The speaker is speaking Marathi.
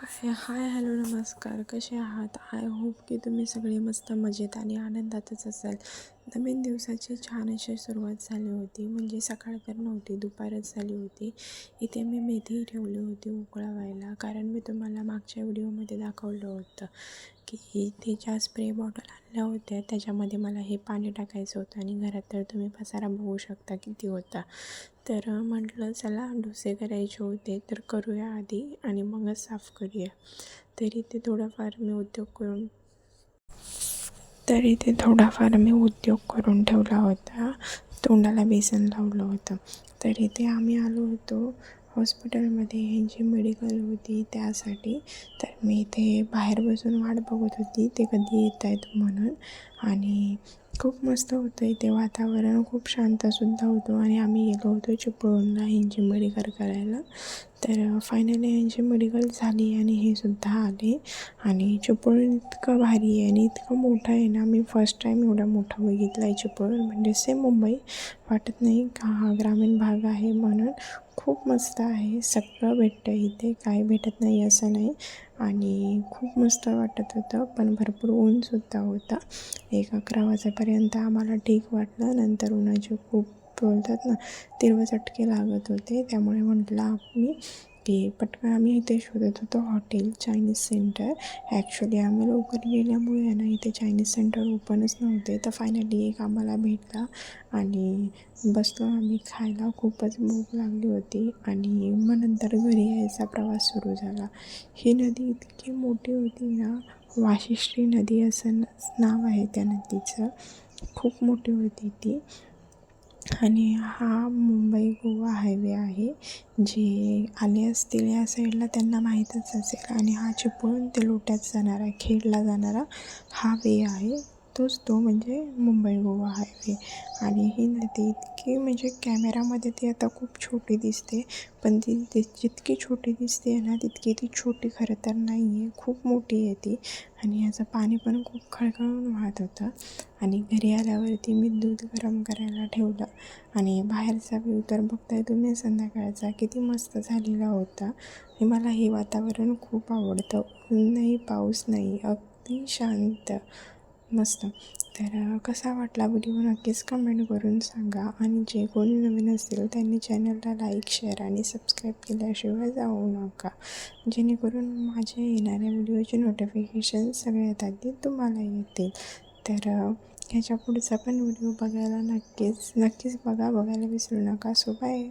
हाय हाय हॅलो नमस्कार. कसे आहात? आय होप की तुम्ही सगळे मस्त मजेत आणि आनंदातच असाल. नवीन दिवसाची छान अशी सुरुवात झाली होती. म्हणजे सकाळ तर नव्हती दुपारच झाली होती. इथे मी मेथी ठेवली होती उकळवायला कारण मी तुम्हाला मागच्या व्हिडिओमध्ये दाखवलं होतं की इथे ज्या स्प्रे बॉटल आणल्या होत्या त्याच्यामध्ये मला हे पाणी टाकायचं होतं आणि घरात तर तुम्ही पसारा बघू शकता किती होता. तर म्हटलं चला डोसे करायचे होते तर करूया आधी आणि मगच साफ करूया. तरी ते थोडाफार मी उद्योग करून तरी ते थोडाफार मी उद्योग करून ठेवला होता. तोंडाला बेसन लावलं होतं. तरी ते आम्ही आलो होतो हॉस्पिटलमध्ये जी मेडिकल होती त्यासाठी. तर मी इथे बाहेर बसून वाट बघत होती ते कधी येत आहेत म्हणून. आणि खूप मस्त होतं इथे वातावरण. खूप शांतसुद्धा होतं आणि आम्ही गेलो होतो चिपळूणला ह्यांची मेडिकल करायला. तर फायनली ह्यांची मेडिकल झाली आणि हे सुद्धा आले. आणि चिपळूण इतकं भारी आहे आणि इतकं मोठं आहे ना मी फर्स्ट टाईम एवढा मोठा बघितला आहे चिपळूण. म्हणजे सेम मुंबई. वाटत नाही का हा ग्रामीण भाग आहे म्हणून. खूप मस्त आहे. सगळं भेटतं इथे. काय भेटत नाही असं नाही. आणि खूप मस्त वाटत होतं. पण भरपूर ऊनसुद्धा होता. एक अकरा वाजेपर्यंत आम्हाला ठीक वाटलं. नंतर उन्हाचे खूप बोलतात ना तीव्र चटके लागत होते. त्यामुळे म्हटलं आम्ही की पटकन आम्ही इथे शोधत होतो हॉटेल चायनीज सेंटर ॲक्च्युली आम्ही लवकर गेल्यामुळे ना इथे चायनीज सेंटर ओपनच नव्हते. तर फायनली एक आम्हाला भेटला आणि बसलो. आम्ही खायला खूपच भूक लागली होती आणि मग नंतर घरी यायचा प्रवास सुरू झाला. ही नदी इतकी मोठी होती ना वाशिष्ठी नदी असं नाव आहे त्या नदीचं. खूप मोठी होती ती. आणि हा मुंबई गोवा हायवे आहे जे आले असतील या साईडला त्यांना माहीतच असेल. आणि हा चिपळूण ते लोट्यात जाणारा खेडला जाणारा हा वे आहे. तोच तो म्हणजे मुंबई गोवा हायवे. आणि ती इतकी म्हणजे कॅमेरामध्ये ती आता खूप छोटी दिसते. पण ती ती जितकी छोटी दिसते ना तितकी ती छोटी खरं तर नाही आहे खूप मोठी आहे ती. आणि याचं पाणी पण खूप खळखळून वाहत होतं. आणि घरी आल्यावरती मी दूध गरम करायला ठेवलं. आणि बाहेरचा व्ह्यू तर बघताय तुम्ही संध्याकाळचा किती मस्त झालेला होता. आणि मला हे वातावरण खूप आवडतं. ऊन नाही पाऊस नाही अगदी शांत मस्त. तर कसा वाटला व्हिडिओ नक्कीच कमेंट करून सांगा. आणि जे कोणी नवीन असतील त्यांनी चॅनलला लाईक शेअर आणि सबस्क्राईब केल्याशिवाय जाऊ नका. जेणेकरून माझ्या येणाऱ्या व्हिडिओचे नोटिफिकेशन सगळ्यात आधी तुम्हाला येतील. तर ह्याच्या पुढचा पण व्हिडिओ बघायला नक्कीच नक्कीच बघा. बघायला विसरू नका. So bye